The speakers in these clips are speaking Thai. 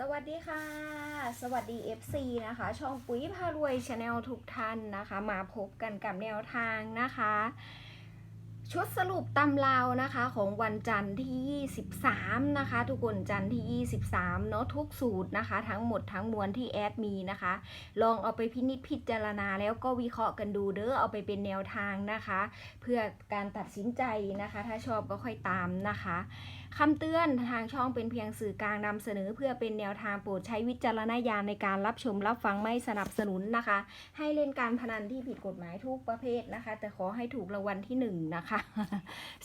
สวัสดีค่ะ สวัสดี FC นะคะ ช่องปุ๋ยพารวยชาแนลทุกท่านนะคะ มาพบกันกับแนวทางนะคะ ชุดสรุปตำราวนะคะของวันจันทร์ที่ 23 นะคะ ทุกคนจันทร์ที่ 23 เนาะทุกสูตรนะคะ ทั้งหมดทั้งมวลที่แอดมีนะคะ ลองเอาไปพินิจพิจารณาแล้วก็วิเคราะห์กันดูเด้อเอาไปเป็นแนวทางนะคะ เพื่อการตัดสินใจนะคะ ถ้าชอบก็ค่อยตามนะคะ คำเตือนทางช่องเป็นเพียงสื่อกลางนำเสนอ เพื่อเป็นแนวทางโปรดใช้วิจารณญาณในการรับชมรับฟังไม่สนับสนุนนะคะ ให้เล่นการพนันที่ผิดกฎหมายทุกประเภทนะคะ แต่ขอให้ถูกรางวัลที่หนึ่งนะคะ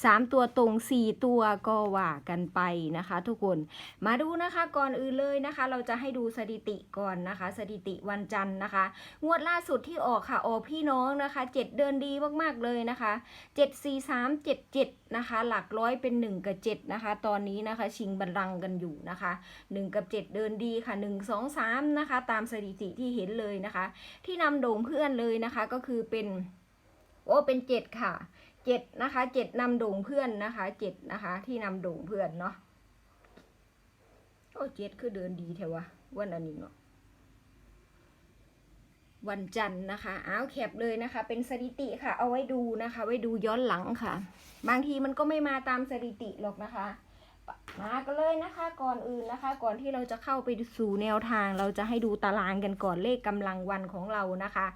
สามตัวตรงสี่ตัวก็ว่ากันไปนะคะ ทุกคนมาดูนะคะก่อนอื่นเลยนะคะ เราจะให้ดูสถิติก่อนนะคะ สถิติวันจันทร์นะคะ งวดล่าสุดที่ออกค่ะออกพี่น้องนะคะเจ็ดเดินดีมากๆเลยนะคะเจ็ดสี่สามเจ็ดเจ็ดนะคะหลักร้อยเป็นหนึ่งกับเจ็ดนะคะตอนนี้นะคะ ชิงบัลลังก์กันอยู่นะคะหนึ่งกับเจ็ดเดินดีค่ะหนึ่งสองสามนะคะ ตามสถิติที่เห็นเลยนะคะ ที่นำโด่งเพื่อนเลยนะคะก็คือเป็นโอ้เป็นเจ็ดค่ะเจ็ดนะคะเจ็ดนำโด่งเพื่อนนะคะเจ็ดนะคะ ที่นำโด่งเพื่อนเนาะโอ้เจ็ดคือเดินดีแถวะวันอันนี้เนาะวันจันทร์นะคะอ้าวแคปเลยนะคะ เป็นสถิติค่ะ เอาไว้ดูนะคะ ไว้ดูย้อนหลังค่ะ บางทีมันก็ไม่มาตามสถิติหรอกนะคะ มากันเลยนะคะก่อนอื่นนะคะ ก่อนที่เราจะเข้าไปสู่แนวทาง เราจะให้ดูตารางกันก่อนเลขกำลังวันของเรานะคะ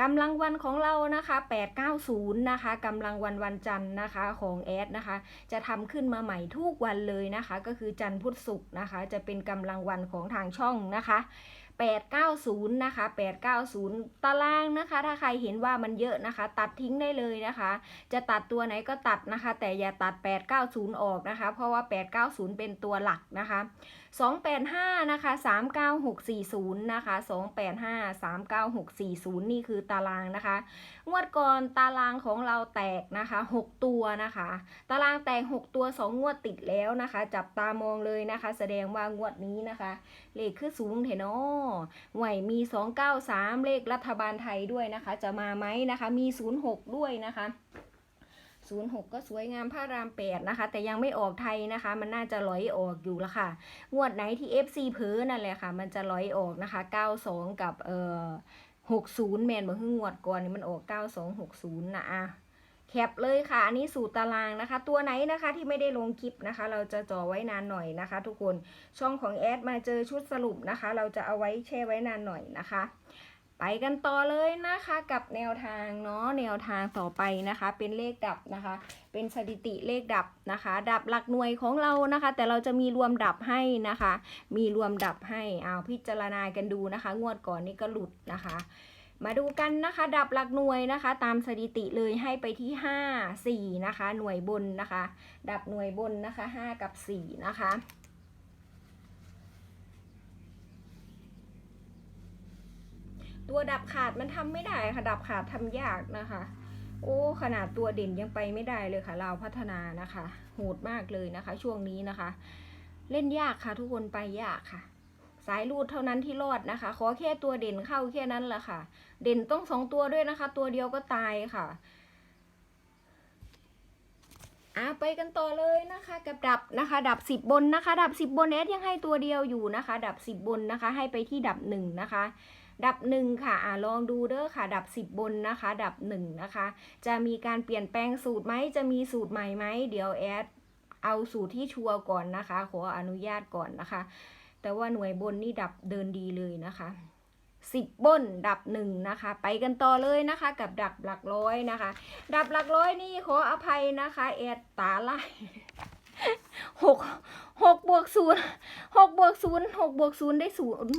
กำลังวันของเรานะคะ 890 นะคะกำลังวันวันจันทร์นะคะของแอดนะคะ จะทำขึ้นมาใหม่ทุกวันเลยนะคะ ก็คือจันทร์พุธศุกร์นะคะ จะเป็นกำลังวันของทางช่องนะคะ 890 นะคะ 890 ตารางนะคะ ถ้าใครเห็นว่ามันเยอะนะคะ ตัดทิ้งได้เลยนะคะ จะตัดตัวไหนก็ตัดนะคะ แต่อย่าตัด 890 ออกนะคะ เพราะว่า 890 เป็นตัวหลักนะคะ 285 นะคะ 39640 นะคะ 285 39640 นี่คือตารางนะคะ งวดก่อนตารางของเราแตกนะคะ 6 ตัวนะคะ ตารางแตก 6 ตัว 2 งวดติดแล้วนะคะ จับตามองเลยนะคะ แสดงว่างวดนี้นะคะ เลขคือสูงเถอะเนาะไหวมี 293 เลขรัฐบาลไทยด้วยนะคะ จะมาไหมนะคะ มี 06 ด้วยนะคะ06 ก็สวยงามพระราม 8 นะคะ แต่ยังไม่ออกไทยนะคะ มันน่าจะลอยออกอยู่ละค่ะ งวดไหนที่ FC เพ้อนั่นแหละค่ะ มันจะลอยออกนะคะ 92 กับเอ่อ60 แมนบ่ฮึงงวดก่อนนี่มันออก 9260 นะอะ แคปเลยค่ะ อันนี้สูตรตารางนะคะ ตัวไหนนะคะที่ไม่ได้ลงคลิปนะคะ เราจะจ่อไว้นานหน่อยนะคะ ทุกคนช่องของแอดมาเจอชุดสรุปนะคะ เราจะเอาไว้แช่ไว้นานหน่อยนะคะ ไปกันต่อเลยนะคะกับแนวทางเนาะแนวทางต่อไปนะคะ เป็นเลขดับนะคะ เป็นสถิติเลขดับนะคะ ดับหลักหน่วยของเรานะคะ แต่เราจะมีรวมดับให้นะคะ มีรวมดับให้เอาพิจารณากันดูนะคะ งวดก่อนนี่ก็หลุดนะคะ มาดูกันนะคะ ดับหลักหน่วยนะคะ ตามสถิติเลยให้ไปที่ 5 4 นะคะ หน่วยบนนะคะ ดับหน่วยบนนะคะ 5 กับ 4 นะคะตัวดับขาดมันทำไม่ได้ค่ะ ดับขาดทำยากนะคะ โอ้ ขนาดตัวเด่นยังไปไม่ได้เลยค่ะ เราพัฒนานะคะ โหดมากเลยนะคะ ช่วงนี้นะคะ เล่นยากค่ะทุกคนไปยากค่ะ สายรูดเท่านั้นที่รอดนะคะ ขอแค่ตัวเด่นเข้าแค่นั้นแหละค่ะ เด่นต้องสองตัวด้วยนะคะ ตัวเดียวก็ตายค่ะอะไปกันต่อเลยนะคะ กับดับนะคะ ดับสิบบนนะคะ ดับสิบบนแอดยังให้ตัวเดียวอยู่นะคะ ดับสิบบนนะคะ ให้ไปที่ดับหนึ่งนะคะดับหนึ่งค่ะอะลองดูเด้อค่ะ ดับสิบบนนะคะ ดับหนึ่งนะคะ จะมีการเปลี่ยนแปลงสูตรไหมจะมีสูตรใหม่ไหมเดี๋ยวแอดเอาสูตรที่ชัวร์ก่อนนะคะ ขออนุญาตก่อนนะคะ แต่ว่าหน่วยบนนี่ดับเดินดีเลยนะคะสิบบนดับหนึ่งนะคะ ไปกันต่อเลยนะคะกับดับหลักร้อยนะคะ ดับหลักร้อยนี่ขออภัยนะคะแอดตาไล่หกหกบวกศูนย์หกบวกศูนย์หกบวกศูนย์ได้ศูนย์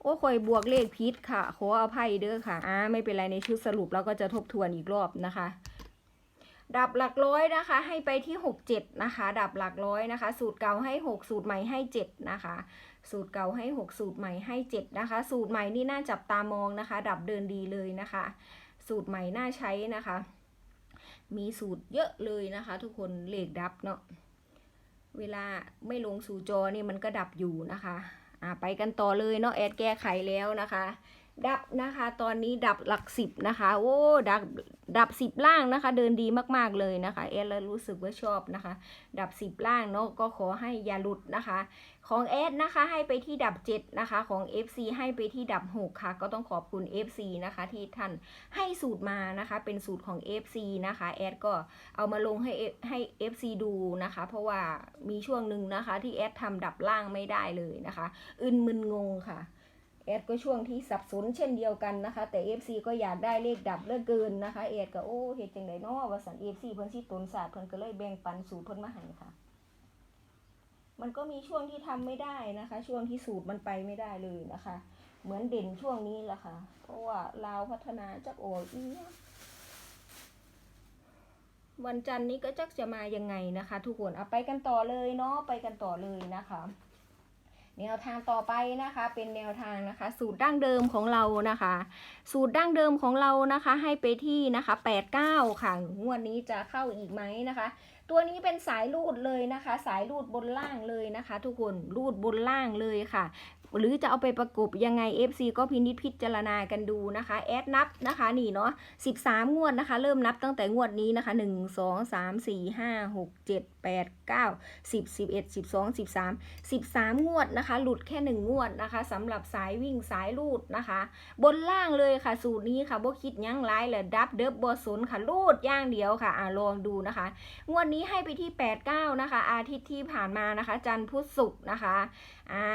โอ้ข่อยบวกเลขพิษค่ะ ขออภัยเด้อค่ะอ่าไม่เป็นไรในชุดสรุปเราก็จะทบทวนอีกรอบนะคะ ดับหลักร้อยนะคะ ให้ไปที่หกเจ็ดนะคะ ดับหลักร้อยนะคะ สูตรเก่าให้หกสูตรใหม่ให้เจ็ดนะคะ สูตรเก่าให้หกสูตรใหม่ให้เจ็ดนะคะ สูตรใหม่นี่น่าจับตามองนะคะ ดับเดินดีเลยนะคะ สูตรใหม่น่าใช้นะคะ มีสูตรเยอะเลยนะคะ ทุกคนเลขดับเนาะเวลาไม่ลงสู่จอนี่มันก็ดับอยู่นะคะอ่าไปกันต่อเลยเนาะแอดแก้ไขแล้วนะคะ ดับนะคะ ตอนนี้ดับหลักสิบนะคะ โอ้ดับดับสิบล่างนะคะ เดินดีมากๆเลยนะคะเอสแล้วรู้สึกว่าชอบนะคะ ดับสิบล่างเนาะก็ขอให้อย่าหลุดนะคะ ของเอสนะคะให้ไปที่ดับเจ็ดนะคะของ FC ให้ไปที่ดับหกค่ะ ก็ต้องขอบคุณ FC นะคะ ที่ท่านให้สูตรมานะคะ เป็นสูตรของ FC นะคะแอดก็เอามาลงให้ให้ FC ดูนะคะ เพราะว่ามีช่วงหนึ่งนะคะ ที่แอดทำดับล่างไม่ได้เลยนะคะ อึนมึนงงค่ะ แอดก็ช่วงที่สับสนเช่นเดียวกันนะคะ แต่ FC ก็อยากได้เลขดับเลือเกินนะคะแอดก็โอ้เฮ็ดจังไดเนาะว่าสัน FC เพิ่นสิตนศาสตร์เพิ่นก็เลยแบ่งปันสูตรเพิ่นมาให้ค่ะ มันก็มีช่วงที่ทำไม่ได้นะคะ ช่วงที่สูตรมันไปไม่ได้เลยนะคะ เหมือนเด่นช่วงนี้แหละค่ะ เพราะว่าลาวพัฒนาจักโอ้ยเนี่ยวันจันทร์นี้ก็จักจะมายังไงนะคะ ทุกคนเอาไปกันต่อเลยเนาะไปกันต่อเลยนะคะ แนวทางต่อไปนะคะเป็นแนวทางนะคะ สูตรดั้งเดิมของเรานะคะ สูตรดั้งเดิมของเรานะคะ ให้ไปที่นะคะ 89 ค่ะงวดนี้จะเข้าอีกไหมนะคะ ตัวนี้เป็นสายรูดเลยนะคะ สายรูดบนล่างเลยนะคะ ทุกคนรูดบนล่างเลยค่ะ หรือจะเอาไปประกบยังไง FC ก็พินิจพิจารณากันดูนะคะ แอดนับนะคะนี่เนาะ13 งวดนะคะ เริ่มนับตั้งแต่งวดนี้นะคะ 1 2 3 4 5 6 7 8 9 10 11 12 13 13 งวดนะคะ หลุดแค่ 1 งวดนะคะสำหรับสายวิ่งสายรูดนะคะ บนล่างเลยค่ะ สูตรนี้ค่ะบ่คิดยั้งร้ายเลยดับเดิบบสนค่ะรูดย่างเดียวค่ะอ่าลองดูนะคะ งวดนี้ให้ไปที่ 89 นะคะ อาทิตย์ที่ผ่านมานะคะ จันทร์พุธศุกร์นะคะอ่า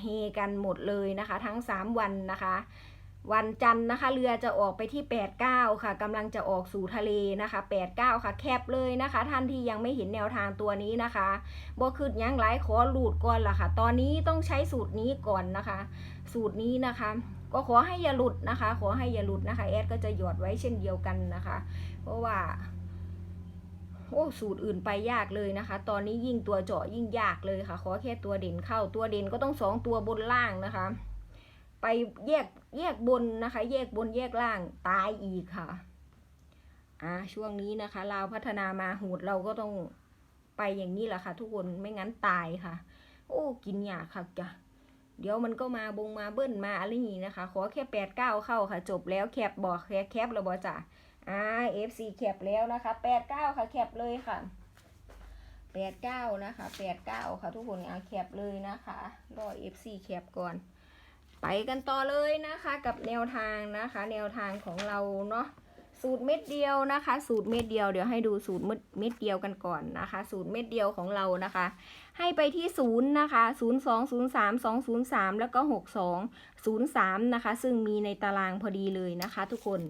เฮกันหมดเลยนะคะ ทั้ง 3 วันนะคะ วันจันทร์นะคะ เรือจะออกไปที่ 89 ค่ะกำลังจะออกสู่ทะเลนะคะ 89 ค่ะ แคบเลยนะคะ ท่านที่ยังไม่เห็นแนวทางตัวนี้นะคะบ่คืดยังหลายขอหลุดก่อนล่ะค่ะ ตอนนี้ต้องใช้สูตรนี้ก่อนนะคะ สูตรนี้นะคะ ก็ขอให้อย่าหลุดนะคะ ขอให้อย่าหลุดนะคะแอดก็จะหยอดไว้เช่นเดียวกันนะคะ เพราะว่าโอ้สูตรอื่นไปยากเลยนะคะ ตอนนี้ยิ่งตัวเจาะยิ่งยากเลยค่ะ ขอแค่ตัวเด่นเข้าตัวเด่นก็ต้องสองตัวบนล่างนะคะ ไปแยกแยกบนนะคะ แยกบนแยกล่างตายอีกค่ะอ่าช่วงนี้นะคะเราพัฒนามาหูดเราก็ต้องไปอย่างนี้แหละค่ะ ทุกคนไม่งั้นตายค่ะ โอ้กินยาค่ะจ้ะเดี๋ยวมันก็มาบงมาเบิ้ลมาอะไรอย่างนี้นะคะ ขอแค่แปดเก้าเข้าค่ะ จบแล้วแคปบอกแคปแคปแล้วบอจ้ะอ่า FC แคปแล้วนะคะแปดเก้าค่ะแคปเลยค่ะแปดเก้านะคะแปดเก้าค่ะ ทุกคนเอาแคปเลยนะคะรอ FC แคปก่อน ไปกันต่อเลยนะคะกับแนวทางนะคะ แนวทางของเราเนาะสูตรเม็ดเดียวนะคะ สูตรเม็ดเดียวเดี๋ยวให้ดูสูตรเม็ดเม็ดเดียวกันก่อนนะคะ สูตรเม็ดเดียวของเรานะคะ ให้ไปที่ศูนย์นะคะศูนย์สองศูนย์สามสองศูนย์สามแล้วก็หกสองศูนย์สามนะคะ ซึ่งมีในตารางพอดีเลยนะคะ ทุกคน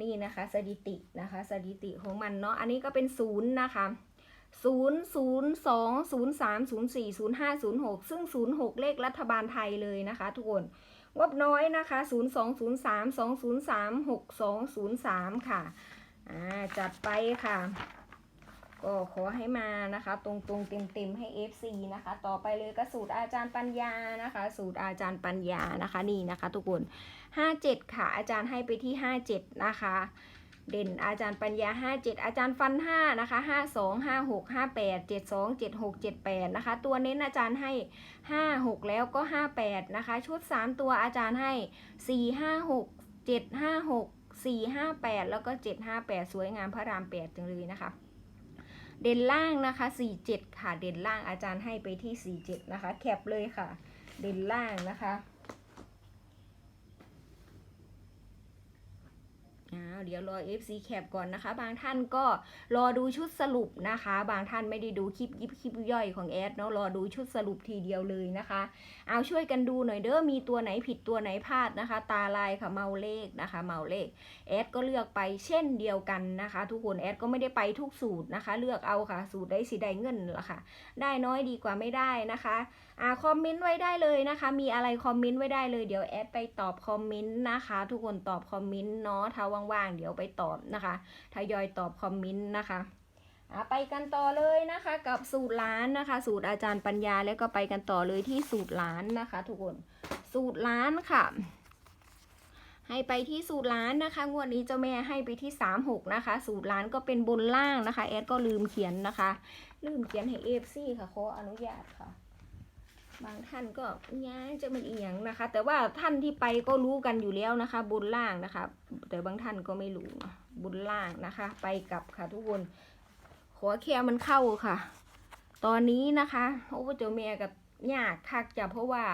นี่นะคะสถิตินะคะสถิติของมันเนาะอันนี้ก็เป็นศูนย์นะคะ ศูนย์ศูนย์สองศูนย์สามศูนย์สี่ศูนย์ห้าศูนย์หกซึ่งศูนย์หกเลขรัฐบาลไทยเลยนะคะทุกคน งบน้อยนะคะศูนย์สองศูนย์สามสองศูนย์สามหกสองศูนย์สามค่ะ อ่า จัดไปค่ะ ก็ขอให้มานะคะ ตรงตรงเต็มเต็มให้ FC นะคะ ต่อไปเลยก็สูตรอาจารย์ปัญญานะคะ สูตรอาจารย์ปัญญานะคะนี่นะคะ ทุกคน 57 ค่ะ อาจารย์ให้ไปที่ 57 นะคะ เด่นอาจารย์ปัญญา 57 อาจารย์ฟัน 5 นะคะ 52 56 58 72 76 78 นะคะ ตัวเน้นอาจารย์ให้ 56 แล้วก็ 58 นะคะ ชุด 3 ตัวอาจารย์ให้ 456 756 458 แล้วก็ 758 สวยงามพระราม 8 จังเลยนะคะ เด่นล่างนะคะ 47 ค่ะ เด่นล่างอาจารย์ให้ไปที่ 47 นะคะ แคปเลยค่ะ เด่นล่างนะคะ อ้าว เดี๋ยวรอ FC แคปก่อนนะคะ บางท่านก็รอดูชุดสรุปนะคะ บางท่านไม่ได้ดูคลิปยิบคลิปย่อยของแอดเนาะรอดูชุดสรุปทีเดียวเลยนะคะ เอาช่วยกันดูหน่อยเด้อมีตัวไหนผิดตัวไหนพลาดนะคะ ตาลายค่ะเมาเลขนะคะ เมาเลขแอดก็เลือกไปเช่นเดียวกันนะคะ ทุกคนแอดก็ไม่ได้ไปทุกสูตรนะคะ เลือกเอาค่ะ สูตรได้สีได้เงินละค่ะ ได้น้อยดีกว่าไม่ได้นะคะอ่าคอมเมนต์ไว้ได้เลยนะคะ มีอะไรคอมเมนต์ไว้ได้เลยเดี๋ยวแอดไปตอบคอมเมนต์นะคะ ทุกคนตอบคอมเมนต์เนาะถ้าว่างๆ เดี๋ยวไปตอบนะคะทยอยตอบคอมเมนต์นะคะไปกันต่อเลยนะคะกับสูตรล้านนะคะ สูตรอาจารย์ปัญญาแล้วก็ไปกันต่อเลยที่สูตรล้านนะคะ ทุกคนสูตรล้านค่ะ ให้ไปที่สูตรล้านนะคะงวดนี้เจ้าแม่ให้ไปที่36นะคะ สูตรล้านก็เป็นบนล่างนะคะแอดก็ลืมเขียนนะคะ ลืมเขียนให้เอฟซี่ค่ะขออนุญาตค่ะ บางท่านก็ย้ายจะเป็นอีหยังนะคะ แต่ว่าท่านที่ไปก็รู้กันอยู่แล้วนะคะ บนล่างนะคะ แต่บางท่านก็ไม่รู้บนล่างนะคะ ไปกลับค่ะทุกคนขอแค่มันเข้าค่ะ ตอนนี้นะคะโอ้เจ้าแม่กับยากคักจะเพราะว่า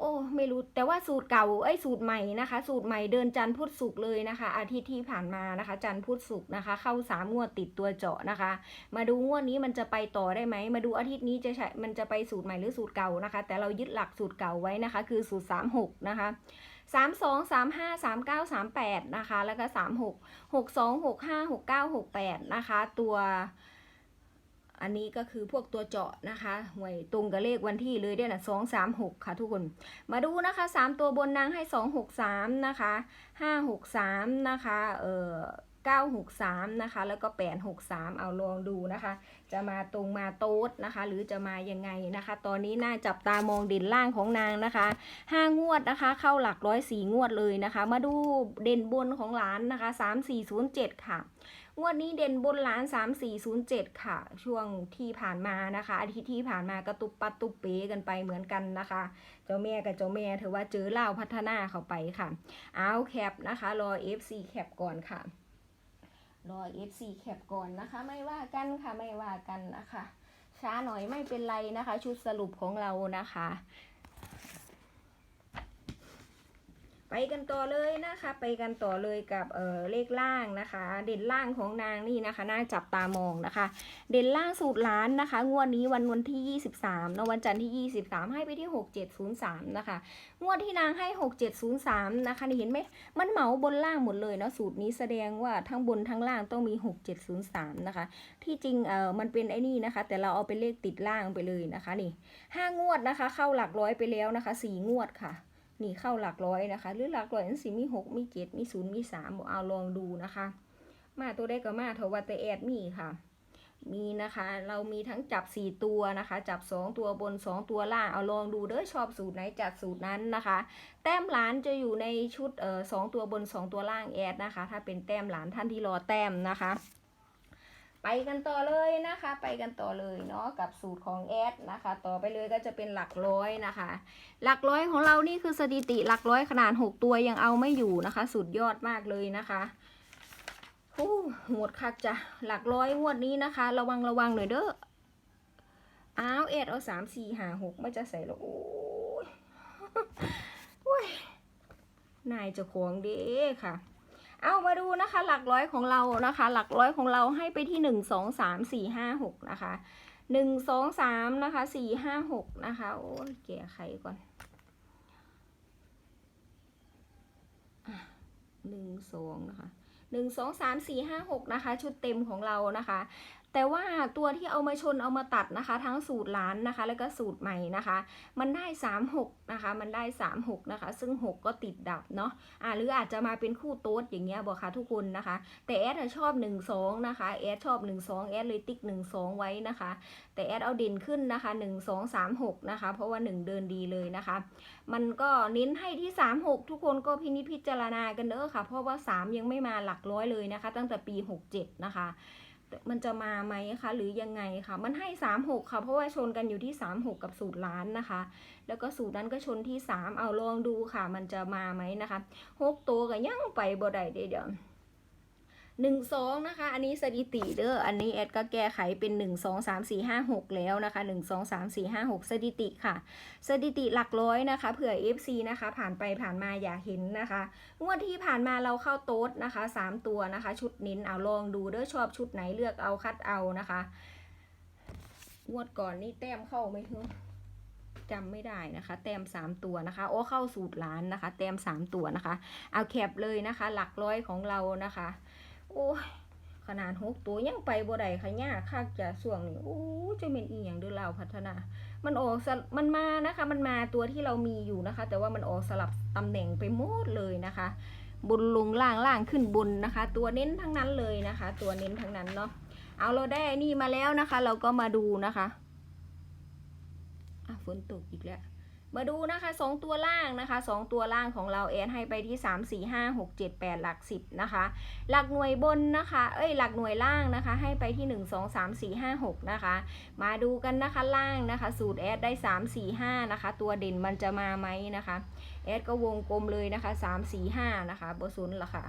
โอ้ไม่รู้แต่ว่าสูตรเก่าไอ้ยสูตรใหม่นะคะ สูตรใหม่เดินจันทร์พุธศุกร์เลยนะคะ อาทิตย์ที่ผ่านมานะคะ จันทร์พุธศุกร์นะคะ เข้าสามงวดติดตัวเจาะนะคะ มาดูงวดนี้มันจะไปต่อได้ไหมมาดูอาทิตย์นี้จะใช้มันจะไปสูตรใหม่หรือสูตรเก่านะคะ แต่เรายึดหลักสูตรเก่าไว้นะคะ คือสูตรสามหกนะคะสามสองสามห้าสามเก้าสามแปดนะคะ แล้วก็สามหกหกสองหกห้าหกเก้าหกแปดนะคะ ตัว อันนี้ก็คือพวกตัวเจาะนะคะหวยตรงกับเลขวันที่เลยเนี่ยนะสองสามหกค่ะทุกคน มาดูนะคะสามตัวบนนางให้สองหกสามนะคะห้าหกสามนะคะเอ่อเก้าหกสามนะคะ แล้วก็แปดหกสามเอาลองดูนะคะ จะมาตรงมาโต๊ดนะคะ หรือจะมายังไงนะคะ ตอนนี้น่าจับตามองเด่นล่างของนางนะคะห้างวดนะคะ เข้าหลักร้อยสี่งวดเลยนะคะ มาดูเด่นบนของหลานนะคะสามสี่ศูนย์เจ็ดค่ะ งวดนี้เด่นบนล้าน 3407 ค่ะ ช่วงที่ผ่านมานะคะอาทิตย์ที่ผ่านมากระตุบปัดตุบเป๋กันไปเหมือนกันนะคะ เจ้าแม่กับเจ้าแม่ถือว่าเจอเล่าพัฒนาเข้าไปค่ะ เอาแคปนะคะ รอ FC แคปก่อนค่ะ รอ FC แคปก่อนนะคะ ไม่ว่ากันค่ะไม่ว่ากันนะคะ ช้าหน่อยไม่เป็นไรนะคะ ชุดสรุปของเรานะคะ ไปกันต่อเลยนะคะ ไปกันต่อเลยกับเออเลขล่างนะคะ เด่นล่างของนางนี่นะคะน่าจับตามองนะคะ เด่นล่างสูตรล้านนะคะ งวดนี้วันวันที่ 23นะวันจันทร์ที่ 23 ให้ไปที่ 6703 นะคะ งวดที่นางให้ 6703 นะคะนี่เห็นไหมมันเหมาบนล่างหมดเลยเนาะสูตรนี้แสดงว่าทั้งบนทั้งล่างต้องมี 6703 นะคะ ที่จริงเออมันเป็นไอ้นี่นะคะ แต่เราเอาเป็นเลขติดล่างไปเลยนะคะนี่ห้างวดนะคะ เข้าหลักร้อยไปแล้วนะคะสี่งวดค่ะ นี่เข้าหลักร้อยนะคะ หรือหลักร้อยนั่นสิมีหกมีเจ็ดมีศูนย์มีสามบอกเอาลองดูนะคะ มาตัวได้ก็มาเทว่าแต่แอดมีค่ะ มีนะคะ เรามีทั้งจับสี่ตัวนะคะ จับสองตัวบนสองตัวล่างเอาลองดูเด้อชอบสูตรไหนจัดสูตรนั้นนะคะ แต้มหลานจะอยู่ในชุดเอ่อสองตัวบนสองตัวล่างแอดนะคะ ถ้าเป็นแต้มหลานท่านที่รอแต้มนะคะ ไปกันต่อเลยนะคะ ไปกันต่อเลยเนาะกับสูตรของแอดนะคะ ต่อไปเลยก็จะเป็นหลักร้อยนะคะ หลักร้อยของเรานี่คือสถิติหลักร้อยขนาด 6 ตัวยังเอาไม่อยู่นะคะ สุดยอดมากเลยนะคะฮู้หมดคักจ้ะหลักร้อยงวดนี้นะคะ ระวังระวังหน่อยเด้ออ้าวเอ็ดเอาสามสี่หาหกไม่จะใส่แล้วโอ้ยนายจะของเด้ค่ะ เอามาดูนะคะ หลักร้อยของเรานะคะ หลักร้อยของเราให้ไปที่หนึ่งสองสามสี่ห้าหกนะคะหนึ่งสองสามนะคะสี่ห้าหกนะคะ โอ้ยแก่ไขก่อนหนึ่งสองนะคะหนึ่งสองสามสี่ห้าหกนะคะ ชุดเต็มของเรานะคะ แต่ว่าตัวที่เอามาชนเอามาตัดนะคะ ทั้งสูตรล้านนะคะ แล้วก็สูตรใหม่นะคะ มันได้สามหกนะคะ มันได้สามหกนะคะ ซึ่งหกก็ติดดับเนาะอ่าหรืออาจจะมาเป็นคู่โต๊ดอย่างเงี้ยบอกค่ะทุกคนนะคะ แต่แอดอะชอบ 1 2 นะคะแอดชอบ 1 2แอดเลยติ๊ก 1 2 ไว้นะคะ แต่แอดเอาเด่นขึ้นนะคะ 1 2 3 6 นะคะ เพราะว่า 1 เดินดีเลยนะคะ มันก็เน้นให้ที่ 3 6 ทุกคนก็พินิจพิจารณากันเด้อค่ะ เพราะว่า 3 ยังไม่มาหลักร้อยเลยนะคะ ตั้งแต่ปี 67 นะคะ มันจะมาไหมคะหรือยังไงคะมันให้ 3 6 ค่ะ เพราะว่าชนกันอยู่ที่ 3 6 กับสูตรล้านนะคะ แล้วก็สูตรนั้นก็ชนที่ 3 เอาลองดูค่ะ มันจะมาไหมนะคะหกตัวก็ยังไปบ่ได้เด้เดี๋ยว หนึ่งสองนะคะ อันนี้สถิติเด้ออันนี้แอดก็แก้ไขเป็นหนึ่งสองสามสี่ห้าหกแล้วนะคะหนึ่งสองสามสี่ห้าหกสถิติค่ะ สถิติหลักร้อยนะคะ เผื่อ FC นะคะ ผ่านไปผ่านมาอย่าเห็นนะคะงวดที่ผ่านมาเราเข้าโต๊ดนะคะสามตัวนะคะ ชุดนิ้นเอาลองดูเด้อชอบชุดไหนเลือกเอาคัดเอานะคะงวดก่อนนี่แต้มเข้าไหมฮึจำไม่ได้นะคะ แต้มสามตัวนะคะ โอ้เข้าสูตรล้านนะคะ แต้มสามตัวนะคะ เอาแคปเลยนะคะ หลักร้อยของเรานะคะ โอ้ยขนาดหกตัวยังไปบ่ได้ค่ะยากคักจะส่วงนี้โอ้จะเป็นอีหยังเด้อเราพัฒนา มันออกมันมานะคะ มันมาตัวที่เรามีอยู่นะคะ แต่ว่ามันออกสลับตำแหน่งไปหมดเลยนะคะ บนลงล่างล่างขึ้นบนนะคะ ตัวเน้นทั้งนั้นเลยนะคะ ตัวเน้นทั้งนั้นเนาะเอาเราได้นนี่มาแล้วนะคะ เราก็มาดูนะคะอะฝนตกอีกแล้ว มาดูนะคะสองตัวล่างนะคะสองตัวล่างของเราแอนให้ไปที่สามสี่ห้าหกเจ็ดแปดหลักสิบนะคะ หลักหน่วยบนนะคะ เอ้ย หลักหน่วยล่างนะคะ ให้ไปที่หนึ่งสองสามสี่ห้าหกนะคะ มาดูกันนะคะล่างนะคะ สูตรแอดได้สามสี่ห้านะคะ ตัวเด่นมันจะมาไหมนะคะ แอดก็วงกลมเลยนะคะสามสี่ห้านะคะบสุนละค่ะ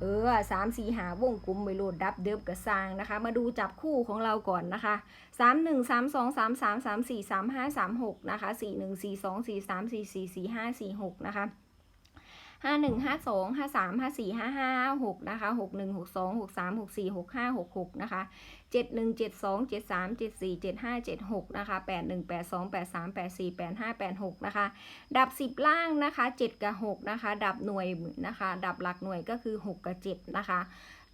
เออสามสี่หาวงกลมไปโหลดดับเดิบกระซางนะคะ มาดูจับคู่ของเราก่อนนะคะสามหนึ่งสามสองสามสามสามสี่สามห้าสามหกนะคะสี่หนึ่งสี่สองสี่สามสี่สี่สี่ห้าสี่หกนะคะห้าหนึ่งห้าสองห้าสามห้าสี่ห้าห้าหกนะคะหกหนึ่งหกสองหกสามหกสี่หกห้าหกหกนะคะ เจ็ดหนึ่งเจ็ดสองเจ็ดสามเจ็ดสี่เจ็ดห้าเจ็ดหกนะคะแปดหนึ่งแปดสองแปดสามแปดสี่แปดห้าแปดหกนะคะ ดับสิบล่างนะคะเจ็ดกับหกนะคะ ดับหน่วยนะคะ ดับหลักหน่วยก็คือหกกับเจ็ดนะคะ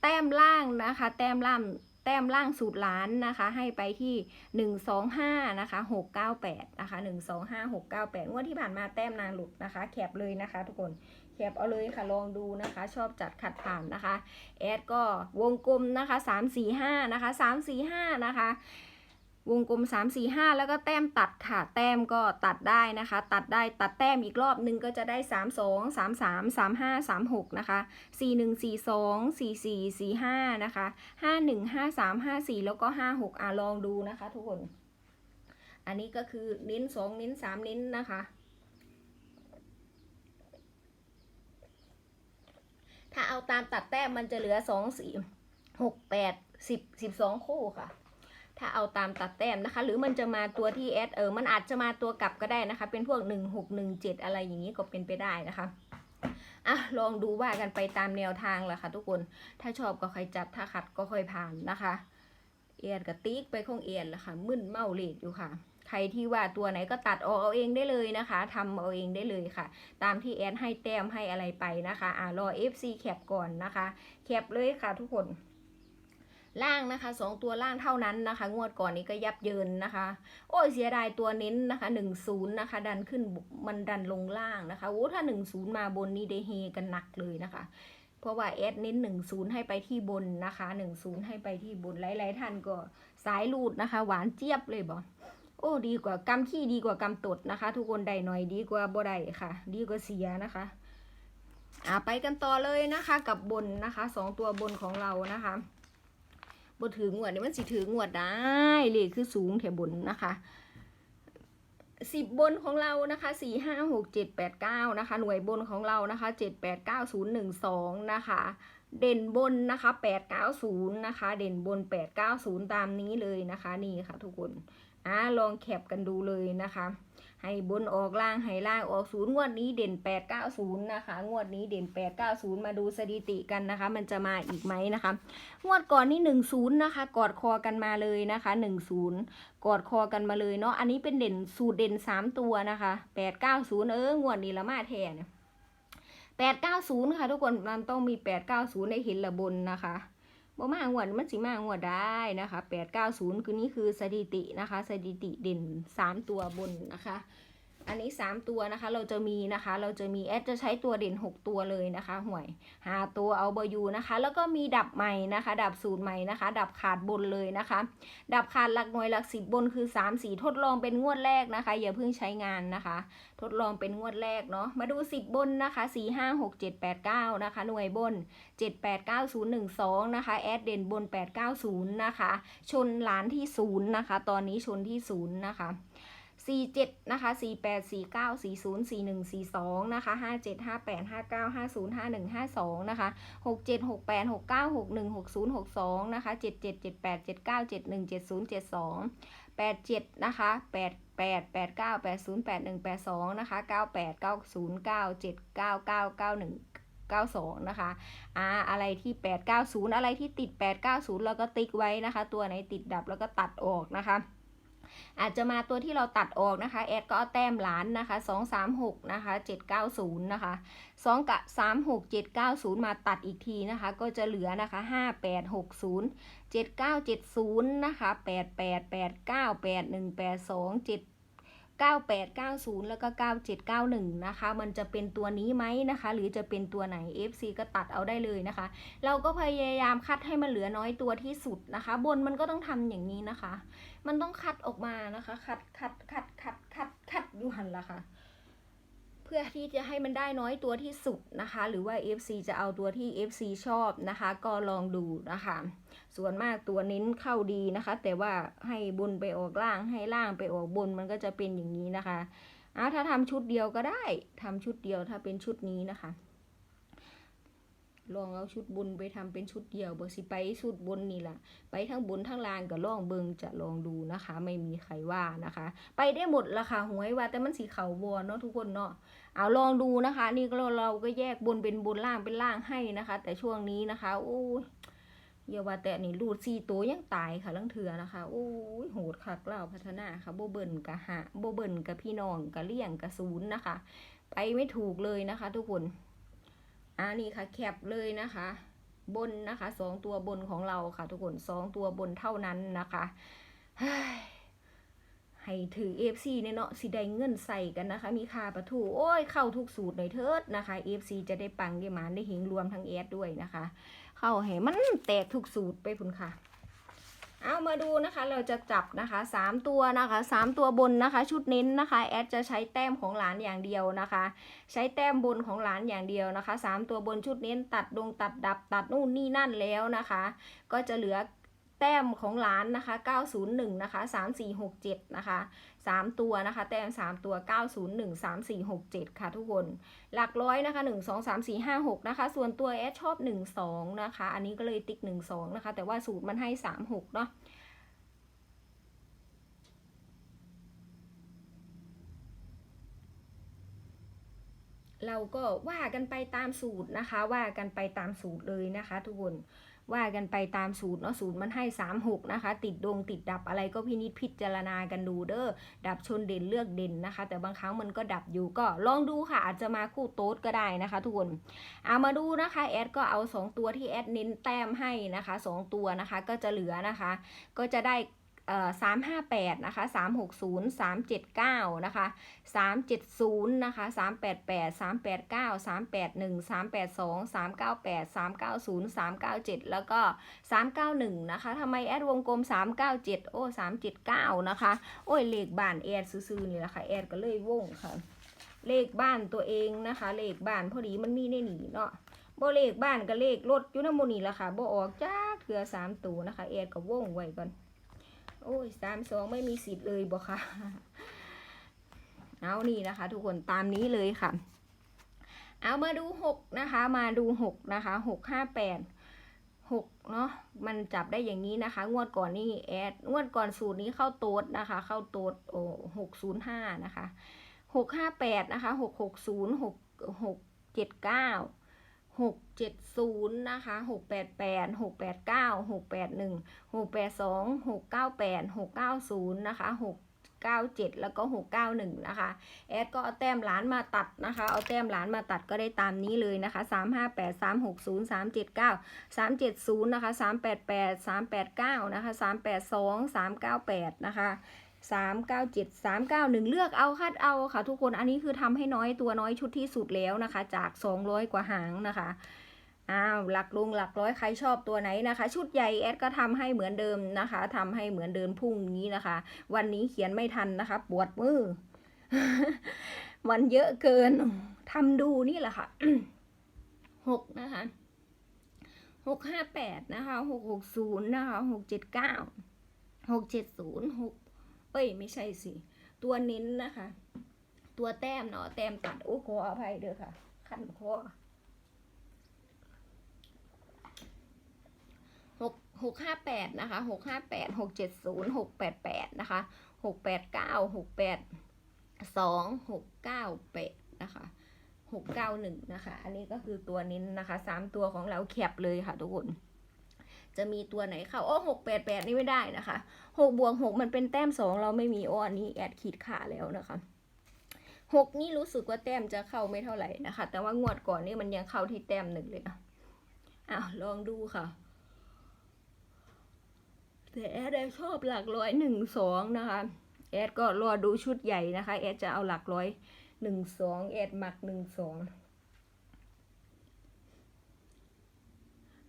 แต้มล่างนะคะ แต้มล่างแต้มล่างสูตรล้านนะคะ ให้ไปที่หนึ่งสองห้านะคะหกเก้าแปดนะคะหนึ่งสองห้าหกเก้าแปดงวดที่ผ่านมาแต้มนางหลุดนะคะ แคปเลยนะคะทุกคน แคปเอาเลยค่ะลองดูนะคะ ชอบจัดขัดผ่านนะคะ แอดก็วงกลมนะคะสามสี่ห้านะคะสามสี่ห้านะคะ วงกลม3 4 5แล้วก็แต้มตัดค่ะ แต้มก็ตัดได้นะคะ ตัดได้ตัดแต้มอีกรอบหนึงก็จะได้3 2 3 3 3 5 3 6นะคะ4 1 4 2 4 4 4 5นะคะ5 1 5 3 5 4แล้วก็5 6อะลองดูนะคะทุกคน อันนี้ก็คือเน้น2เน้น3เน้นนะคะ ถ้าเอาตามตัดแต้มมันจะเหลือ2 4 6 8 10 12คู่ค่ะ ถ้าเอาตามตัดแต้มนะคะ หรือมันจะมาตัวที่แอดเออมันอาจจะมาตัวกลับก็ได้นะคะ เป็นพวก1 6 1 7อะไรอย่างนี้ก็เป็นไปได้นะคะอะลองดูว่ากันไปตามแนวทางแหละค่ะทุกคน ถ้าชอบก็ค่อยจัด ถ้าขัดก็ค่อยผ่านนะคะ เอียดกับติ๊กไปคงเอียดละค่ะมึนเมาเลดอยู่ค่ะ ใครที่ว่าตัวไหนก็ตัดออกเอาเองได้เลยนะคะทำเอาเองได้เลยค่ะ ตามที่แอดให้แต้มให้อะไรไปนะคะอ่ารอ FC แคปก่อนนะคะแคปเลยค่ะทุกคนล่างนะคะสองตัวล่างเท่านั้นนะคะ งวดก่อนนี้ก็ยับเยินนะคะ โอ้ยเสียดายตัวเน้นนะคะหนึ่งศูนย์นะคะ ดันขึ้นมันดันลงล่างนะคะโอ้ถ้าหนึ่งศูนย์มาบนนี่ได้เฮกันหนักเลยนะคะ เพราะว่าแอดเน้นหนึ่งศูนย์ให้ไปที่บนนะคะหนึ่งศูนย์ให้ไปที่บนหลายๆท่านก็สายลูดนะคะ หวานเจี๊ยบเลยบอ โอ้ดีกว่ากำขี้ดีกว่ากำตดนะคะ ทุกคนได้หน่อยดีกว่าบ่ได้ค่ะ ดีกว่าเสียนะคะอ่าไปกันต่อเลยนะคะ กับบนนะคะสองตัวบนของเรานะคะบ่ถืองวดนี่ยมันสิถืองวดได้เลยคือสูงแถวบนนะคะสิบบนของเรานะคะสี่ห้าหกเจ็ดแปดเก้านะคะ หน่วยบนของเรานะคะเจ็ดแปดเก้าศูนย์หนึ่งสองนะคะ เด่นบนนะคะแปดเก้าศูนย์นะคะ เด่นบนแปดเก้าศูนย์ตามนี้เลยนะคะ นี่ค่ะทุกคนอ่าลองแคปกันดูเลยนะคะ ให้บนออกล่างให้ล่างออกศูนย์งวดนี้เด่นแปดเก้าศูนย์นะคะ งวดนี้เด่นแปดเก้าศูนย์มาดูสถิติกันนะคะ มันจะมาอีกไหมนะคะ งวดก่อนนี่หนึ่งศูนย์นะคะ กอดคอกันมาเลยนะคะหนึ่งศูนย์กอดคอกันมาเลยเนาะ อันนี้เป็นเด่นสูตรเด่นสามตัวนะคะแปดเก้าศูนย์เออ งวดนี้ละมาแทน แปดเก้าศูนย์ค่ะ ทุกคนมันต้องมีแปดเก้าศูนย์ในเห็นละบนนะคะบ่มางวดมันสิมางวดได้นะคะแปดเก้าศูนย์คือนี่คือสถิตินะคะ สถิติเด่นสามตัวบนนะคะ อันนี้ 3 ตัวนะคะ เราจะมีนะคะ เราจะมีแอดจะใช้ตัวเด่น 6 ตัวเลยนะคะห่วยหาตัวเอาเบอร์ยูนะคะ แล้วก็มีดับใหม่นะคะ ดับสูตรใหม่นะคะ ดับขาดบนเลยนะคะ ดับขาดหลักหน่วยหลักสิบบนคือ3สีทดลองเป็นงวดแรกนะคะ อย่าเพิ่งใช้งานนะคะ ทดลองเป็นงวดแรกเนาะ มาดู 10 บนนะคะ 4 5 6 7 8 9 นะคะ หน่วยบน 7 8 9 0 1 2 นะคะ แอดเด่นบน 890 นะคะ ชนหลานที่ 0 นะคะ ตอนนี้ชนที่ 0 นะคะ สี่เจ็ดนะคะสี่แปดสี่เก้าสี่ศูนย์สี่หนึ่งสี่สองนะคะห้าเจ็ดห้าแปดห้าเก้าห้าศูนย์ห้าหนึ่งห้าสองนะคะหกเจ็ดหกแปดหกเก้าหกหนึ่งหกศูนย์หกสองนะคะเจ็ดเจ็ดเจ็ดแปดเจ็ดเก้าเจ็ดหนึ่งเจ็ดศูนย์เจ็ดสองแปดเจ็ดนะคะแปดแปดแปดเก้าแปดศูนย์แปดหนึ่งแปดสองนะคะเก้าแปดเก้าศูนย์เก้าเจ็ดเก้าเก้าเก้าหนึ่ง92 นะคะ อ่า อะไรที่ 890 อะไรที่ติด 890 แล้วก็ติ๊กไว้นะคะ ตัวไหนติดดับแล้วก็ตัดออกนะคะ อาจจะมาตัวที่เราตัดออกนะคะแอดก็เอาแต้มล้านนะคะ 236นะคะ790นะคะ2กับ36 790 มาตัดอีกทีนะคะ ก็จะเหลือนะคะ5860 7970นะคะ8889 8182 7 9890 แล้วก็ 9791 นะคะ มันจะเป็นตัวนี้ไหมนะคะ หรือจะเป็นตัวไหน FC ก็ตัดเอาได้เลยนะคะ เราก็พยายามคัดให้มันเหลือน้อยตัวที่สุดนะคะ บนมันก็ต้องทำอย่างนี้นะคะ มันต้องคัดออกมานะคะ คัดคัดคัดคัดคัดคัดอยู่หันละค่ะ เพื่อที่จะให้มันได้น้อยตัวที่สุดนะคะ หรือว่า FC จะเอาตัวที่ FC ชอบนะคะ ก็ลองดูนะคะ ส่วนมากตัวเน้นเข้าดีนะคะ แต่ว่าให้บนไปออกล่างให้ล่างไปออกบนมันก็จะเป็นอย่างนี้นะคะเอาถ้าทำชุดเดียวก็ได้ทำชุดเดียวถ้าเป็นชุดนี้นะคะ ลองเอาชุดบนไปทำเป็นชุดเดียวบอสิไปชุดบนนี่แหละไปทั้งบนทั้งล่างก็ลองเบิงจะลองดูนะคะ ไม่มีใครว่านะคะ ไปได้หมดละค่ะหวยว่า แต่มันสีขาววอนเนาะทุกคนเนาะเอาลองดูนะคะ นี่ก็เราเราก็แยกบนเป็นบนล่างเป็นล่างให้นะคะ แต่ช่วงนี้นะคะโอ้ย อย่าว่าแต่นี่รูดสี่ตัวยังตายค่ะลังเถือนะคะ โอ้ยโหดคักเล่าพัฒนาค่ะโบเบิลกะหะโบเบิลกับพี่น้องกะเลี่ยงกะศูนย์นะคะ ไปไม่ถูกเลยนะคะ ทุกคนอ่านี่ค่ะแคปเลยนะคะ บนนะคะสองตัวบนของเราค่ะ ทุกคนสองตัวบนเท่านั้นนะคะให้ถือ FC เนี่ยเนาะสิได้เงินใส่กันนะคะ มีค่าประทูโอ้ยเข้าทุกสูตรหน่อยเถิดนะคะ FC จะได้ปังได้หมานได้เฮงรวมทั้งแอดด้วยนะคะ เข้าให้มันแตกทุกสูตรไปพุ่นค่ะ เอามาดูนะคะเราจะจับนะคะสามตัวนะคะสามตัวบนนะคะ ชุดเน้นนะคะแอดจะใช้แต้มของหลานอย่างเดียวนะคะ ใช้แต้มบนของหลานอย่างเดียวนะคะสามตัวบนชุดเน้นตัดดงตัดดับตัดนู่นนี่นั่นแล้วนะคะ ก็จะเหลือแต้มของหลานนะคะ 901 นะคะ 3467 นะคะ 3 ตัวนะคะ แต้ม 3 ตัว 901 3467 ค่ะทุกคน หลักร้อยนะคะ 1 2 3 4 5 6 นะคะ ส่วนตัวแอดชอบ 1 2 นะคะ อันนี้ก็เลยติ๊ก 1 2 นะคะ แต่ว่าสูตรมันให้ 3 6 เนาะเราก็ว่ากันไปตามสูตรนะคะ ว่ากันไปตามสูตรเลยนะคะ ทุกคน ว่ากันไปตามสูตรเนาะสูตรมันให้สามหกนะคะ ติดดงติดดับอะไรก็พินิจพิจารณากันดูเด้อดับชนเด่นเลือกเด่นนะคะ แต่บางครั้งมันก็ดับอยู่ก็ลองดูค่ะ อาจจะมาคู่โต๊ดก็ได้นะคะทุกคนเอามาดูนะคะแอดก็เอา 2 ตัวที่แอดเน้นแต้มให้นะคะ 2 ตัวนะคะก็จะเหลือนะคะ ก็จะได้ สามห้าแปดนะคะสามหกศูนย์สามเจ็ดเก้านะคะสามเจ็ดศูนย์นะคะสามแปดแปดสามแปดเก้าสามแปดหนึ่งสามแปดสองสามเก้าแปดสามเก้าศูนย์สามเก้าเจ็ดแล้วก็สามเก้าหนึ่งนะคะทำไมแอดวงกลมสามเก้าเจ็ดโอ้สามเจ็ดเก้านะคะโอ้ยเลขบ้านแอดซื้อๆนี่แหละค่ะแอดก็เลยวงค่ะ เลขบ้านตัวเองนะคะ เลขบ้านพอดีมันมีในหนีเนาะบ่เลขบ้านกับเลขรถอยู่น้ำมูนี่แหละค่ะบ่ออกจ้าเถือสามตัวนะคะแอดก็วงไว้ก่อน โอ้ยสามสองไม่มีสิทธิ์เลยบอกค่ะ เอานี่นะคะ ทุกคนตามนี้เลยค่ะ เอามาดูหกนะคะ มาดูหกนะคะหกห้าแปดหกเนาะมันจับได้อย่างนี้นะคะ งวดก่อนนี่แอดงวดก่อนสูตรนี้เข้าโต๊ดนะคะ เข้าโต๊ดโอ้หกศูนย์ห้านะคะหกห้าแปดนะคะหกหกศูนย์หกหกเจ็ดเก้า หกเจ็ดศูนย์นะคะหกแปดแปดหกแปดเก้าหกแปดหนึ่งหกแปดสองหกเก้าแปดหกเก้าศูนย์นะคะหกเก้าเจ็ดแล้วก็หกเก้าหนึ่งนะคะ แอดก็เอาแต้มหลานมาตัดนะคะ เอาแต้มหลานมาตัดก็ได้ตามนี้เลยนะคะสามห้าแปดสามหกศูนย์สามเจ็ดเก้าสามเจ็ดศูนย์นะคะสามแปดแปดสามแปดเก้านะคะสามแปดสองสามเก้าแปดนะคะ สามเก้าเจ็ดสามเก้าหนึ่งเลือกเอาคัดเอาค่ะ ทุกคนอันนี้คือทำให้น้อยตัวน้อยชุดที่สุดแล้วนะคะ จากสองร้อยกว่าหางนะคะอ้าวหลักลุงหลักร้อยใครชอบตัวไหนนะคะ ชุดใหญ่แอดก็ทำให้เหมือนเดิมนะคะทำให้เหมือนเดิมพรุ่งนี้นะคะ วันนี้เขียนไม่ทันนะคะ ปวดมือมันเยอะเกินทำดูนี่แหละค่ะหกนะคะหกห้าแปดนะคะหกหกศูนย์นะคะหกเจ็ดเก้าหกเจ็ดศูนย์หก เอ้ยไม่ใช่สิตัวเน้นนะคะ ตัวแต้มเนาะแต้มตัดโอ้ขออภัยเด้อค่ะ ขั้นคอหกหกห้าแปดนะคะหกห้าแปดหกเจ็ดศูนย์หกแปดแปดนะคะหกแปดเก้าหกแปดสองหกเก้าแปดนะคะหกเก้าหนึ่งนะคะ อันนี้ก็คือตัวนี้นะคะสามตัวของเราแคบเลยค่ะทุกคน จะมีตัวไหนเข้าโอ้หกแปดแปดนี่ไม่ได้นะคะหกบวกหกมันเป็นแต้มสองเราไม่มีโอ้อันนี้แอดขีดขาแล้วนะคะหกนี่รู้สึกว่าแต้มจะเข้าไม่เท่าไหร่นะคะ แต่ว่างวดก่อนนี่มันยังเข้าที่แต้มหนึ่งเลยนะอ้าวลองดูค่ะแต่แอดชอบหลักร้อยหนึ่งสองนะคะแอดก็รอดูชุดใหญ่นะคะแอดจะเอาหลักร้อยหนึ่งสองแอดหมักหนึ่งสอง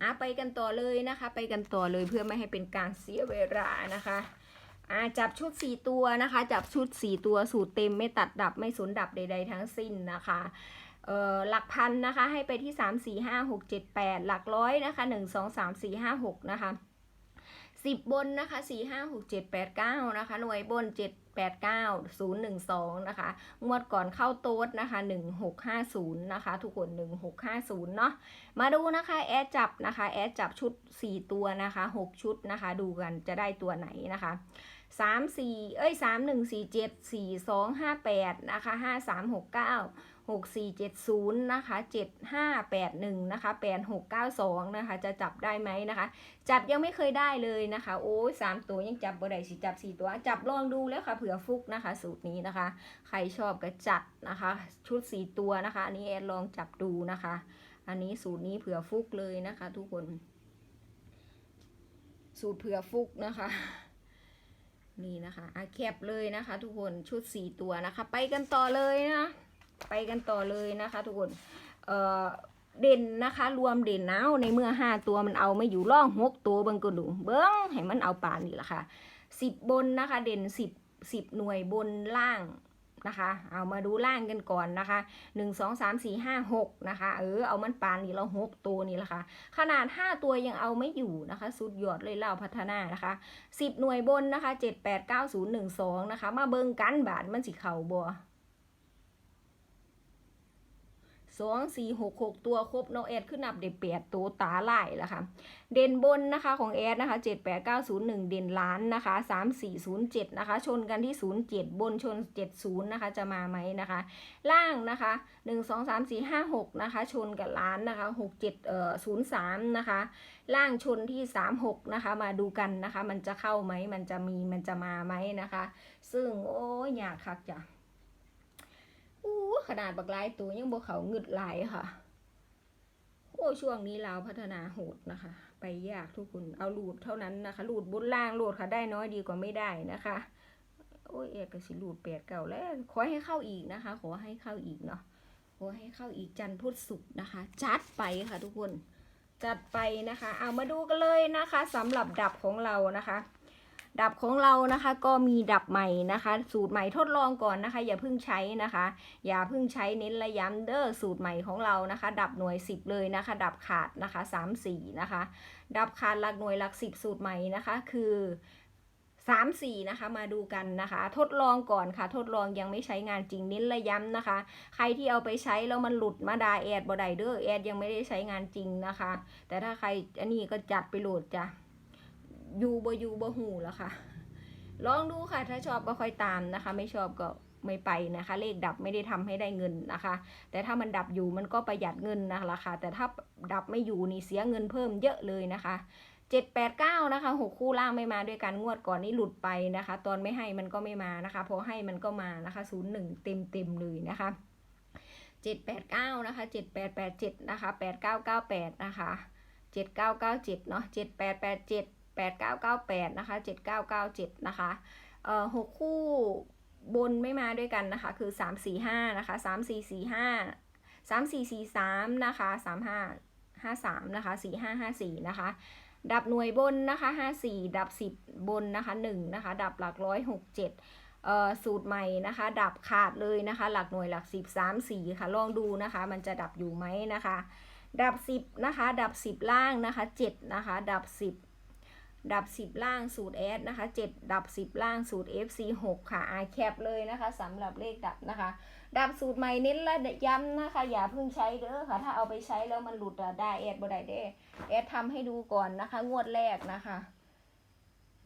อะไปกันต่อเลยนะคะ ไปกันต่อเลยเพื่อไม่ให้เป็นการเสียเวลานะคะอ่าจับชุด 4 ตัวนะคะ จับชุด 4 ตัวสูตรเต็มไม่ตัดดับไม่สูนดับใด ๆ ทั้งสิ้นนะคะเอ่อหลักพันนะคะให้ไปที่ 3 4 5 6 7 8 หลักร้อยนะคะ 1 2 3 4 5 6 นะคะ 10 บนนะคะ 4 5 6 7 8 9 นะคะ หน่วยบน 7 8 9 0 1 2 นะคะ งวดก่อนเข้าโต๊ดนะคะ 1650 นะคะ ทุกคน 1650 เนาะ มาดูนะคะ แอดจับนะคะ แอดจับชุด 4 ตัวนะคะ 6 ชุดนะคะ ดูกันจะได้ตัวไหนนะคะ3 4เอ้ย3 1 4 7 4 2 5 8นะคะ5 3 6 9 6 4 7 0นะคะ7 5 8 1 นะคะ 8 6 9 2 นะคะ จะจับได้ไหมนะคะ จับยังไม่เคยได้เลยนะคะ โอ้ยสามตัวยังจับบ่ได้สิจับสี่ตัว จับลองดูแล้วค่ะ เผื่อฟุกนะคะ สูตรนี้นะคะ ใครชอบก็จัดนะคะ ชุดสี่ตัวนะคะ อันนี้แอดลองจับดูนะคะ อันนี้สูตรนี้เผื่อฟุกเลยนะคะ ทุกคน สูตรเผื่อฟุกนะคะนี่นะคะอาแคบเลยนะคะ ทุกคนชุดสี่ตัวนะคะ ไปกันต่อเลยนะ ไปกันต่อเลยนะคะทุกคนเอ่อเด่นนะคะ รวมเด่นเนาในเมื่อห้าตัวมันเอาไม่อยู่ล่องหกตัวเบิ้งก็ดูเบิ้งให้มันเอาป่านนี่แหละค่ะสิบบนนะคะ เด่นสิบสิบหน่วยบนล่างนะคะ เอามาดูล่างกันก่อนนะคะหนึ่งสองสามสี่ห้าหกนะคะ เออ เอามันปานนี่เราหกตัวนี่แหละค่ะ ขนาดห้าตัวยังเอาไม่อยู่นะคะ สุดยอดเลยเล่าพัฒนานะคะสิบหน่วยบนนะคะเจ็ดแปดเก้าศูนย์หนึ่งสองนะคะ มาเบิ้งกันบาทมันสิเข่าบัว สองสี่หกหกตัวครบน้องแอดขึ้นนับเด็ดแปดตัวตาไล่แล้วค่ะ เด่นบนนะคะของแอดนะคะเจ็ดแปดเก้าศูนย์หนึ่งเด่นล้านนะคะสามสี่ศูนย์เจ็ดนะคะ ชนกันที่ศูนย์เจ็ดบนชนเจ็ดศูนย์นะคะจะมาไหมนะคะ ล่างนะคะหนึ่งสองสามสี่ห้าหกนะคะชนกับล้านนะคะหกเจ็ดเอ่อศูนย์สามนะคะ ล่างชนที่สามหกนะคะมาดูกันนะคะ มันจะเข้าไหมมันจะมีมันจะมาไหมนะคะ ซึ่งโอ้ยยากคักจ้ะ อู้ขนาดบักหลายตัวยังบ่เขาเงึดหลายค่ะโอ้ช่วงนี้เราพัฒนาโหดนะคะ ไปยากทุกคนเอาหลูดเท่านั้นนะคะหลูดบนล่างหลูดค่ะได้น้อยดีกว่าไม่ได้นะคะ โอ้ยเอกสิหลูดแปดเก่าแล้วขอให้เข้าอีกนะคะ ขอให้เข้าอีกเนาะขอให้เข้าอีกจันทร์พุธศุกร์นะคะ จัดไปค่ะทุกคน จัดไปนะคะ เอามาดูกันเลยนะคะสำหรับดับของเรานะคะ ดับของเรานะคะก็มีดับใหม่นะคะ สูตรใหม่ทดลองก่อนนะคะ อย่าเพิ่งใช้นะคะ อย่าเพิ่งใช้เน้นระย้ำเดอ้อสูตรใหม่ของเรานะคะ ดับหน่วย 10 เลยนะคะ ดับขาดนะคะ3 4นะคะ ดับขาดหลักหน่วยหลัก 10 สูตรใหม่นะคะ คือ3 4นะคะมาดูกันนะคะ ทดลองก่อนค่ะ ทดลองยังไม่ใช้งานจริงเน้นระย้ำนะคะ ใครที่เอาไปใช้แล้วมันหลุดมาดาแอดบอดเดอร์แอดยังไม่ได้ใช้งานจริงนะคะ แต่ถ้าใครอันนี้ก็จัดไปโหลดจ้ะ ยูบยูบหูแล้วค่ะ ลองดูค่ะ ถ้าชอบก็ค่อยตามนะคะ ไม่ชอบก็ไม่ไปนะคะ เลขดับไม่ได้ทำให้ได้เงินนะคะ แต่ถ้ามันดับอยู่มันก็ประหยัดเงินนะคะคะแต่ถ้าดับไม่อยู่นี่เสียเงินเพิ่มเยอะเลยนะคะเจ็ดแปดเก้านะคะหกคู่ล่างไม่มาด้วยกันงวดก่อนนี้หลุดไปนะคะ ตอนไม่ให้มันก็ไม่มานะคะพอให้มันก็มานะคะศูนย์หนึ่งเต็มเต็มเลยนะคะเจ็ดแปดเก้านะคะเจ็ดแปดแปดเจ็ดนะคะแปดเก้าเก้าแปดนะคะเจ็ดเก้าเก้าเจ็ดเนาะเจ็ดแปดแปดเจ็ด แปดเก้าเก้าแปดนะคะเจ็ดเก้าเก้าเจ็ดนะคะเอ่อหกคู่บนไม่มาด้วยกันนะคะ คือสามสี่ห้านะคะสามสี่สี่ห้าสามสี่สี่สามนะคะสามห้าห้าสามนะคะสี่ห้าห้าสี่นะคะ ดับหน่วยบนนะคะห้าสี่ดับสิบบนนะคะหนึ่งนะคะ ดับหลักร้อยหกเจ็ดเอ่อสูตรใหม่นะคะ ดับขาดเลยนะคะ หลักหน่วยหลักสิบสามสี่ค่ะลองดูนะคะ มันจะดับอยู่ไหมนะคะ ดับสิบนะคะ ดับสิบล่างนะคะเจ็ดนะคะ ดับสิบ ดับ 10 ล่างสูตร S นะคะ 7 ดับ 10 ล่างสูตร FC 6 ค่ะอาแคปเลยนะคะสำหรับเลขดับนะคะ ดับสูตรใหม่เน้นและย้ำนะคะ อย่าเพิ่งใช้เด้อค่ะ ถ้าเอาไปใช้แล้วมันหลุดได้แอดบ่ได้เด้แอดทำให้ดูก่อนนะคะ งวดแรกนะคะ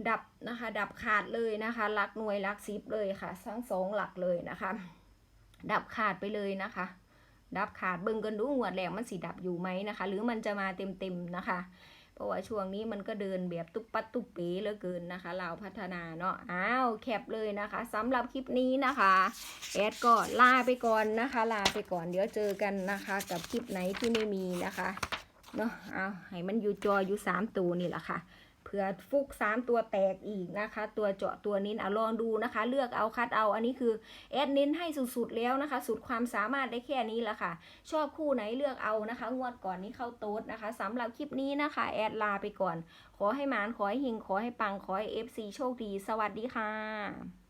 ดับนะคะ ดับขาดเลยนะคะลักหน่วยลักสิบเลยค่ะทั้งสองหลักเลยนะคะ ดับขาดไปเลยนะคะ ดับขาดเบิ่งกันดูงวดแรกมันสีดับอยู่ไหมนะคะ หรือมันจะมาเต็มๆนะคะ เพราะว่าช่วงนี้มันก็เดินแบบตุ๊บปัดตุ๊บเป๋เหลือเกินนะคะเราพัฒนาเนาะอ้าวแคปเลยนะคะสำหรับคลิปนี้นะคะแอดก็ลาไปก่อนนะคะ ลาไปก่อนเดี๋ยวเจอกันนะคะ กับคลิปไหนที่ไม่มีนะคะเนาะเอาให้มันอยู่จออยู่สามตัวนี่แหละค่ะ เผื่อฟุกสามตัวแตกอีกนะคะ ตัวเจาะตัวนิ้นอะลองดูนะคะ เลือกเอาคัดเอา อันนี้คือแอดเน้นให้สุดๆแล้วนะคะ สุดความสามารถได้แค่นี้ละค่ะ ชอบคู่ไหนเลือกเอานะคะ งวดก่อนนี้เข้าโต๊ดนะคะสำหรับคลิปนี้นะคะ แอดลาไปก่อน ขอให้มานขอให้หิงขอให้ปังขอให้เอฟซีโชคดี สวัสดีค่ะ